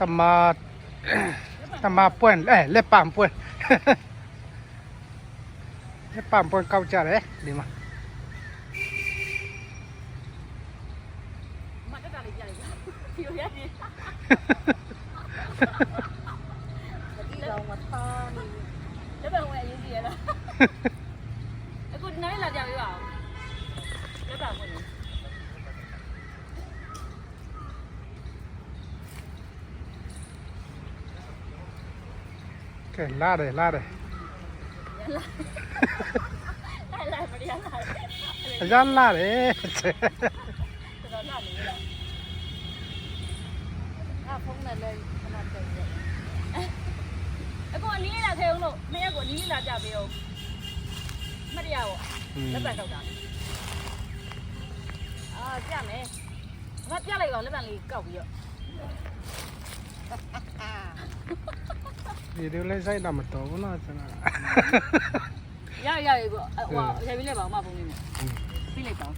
တမတမပွင့်အဲလက်ပံပွင့်လက်ပံပွင့်ကောက်ကြတယ်ဒီမှာမတက်တာလေးပြလိုက်ပါဖြိုရတယ်ဒီကောင်မထားနေလက်ပံဝင်အရေးကြီးရလားအခု ကဲလာတယ်လာတယ်လာလာမရလာအရမ်းလာတယ်ကျွန်တော်လာနေတယ်အာဖုန်းနဲ့လည်းခဏတည်းအကောအနီးလာခဲအောင်လို့မရက်ကိုနီးလာကြပေးအောင်မရရပေါ့လက်ပတ်တော့တာအာကြမယ်ငါပြလိုက်အောင်လက်ပတ်လေးကောက်ပြီးတော့ ဒီလိုလေးစိုက်တာမတော်ဘူးနော်ကျွန်တော်ရရရပြီပေါ့ဟိုရပြီလိုက်ပါအမပုံလေးနဲ့ပြီးလိုက်ပါ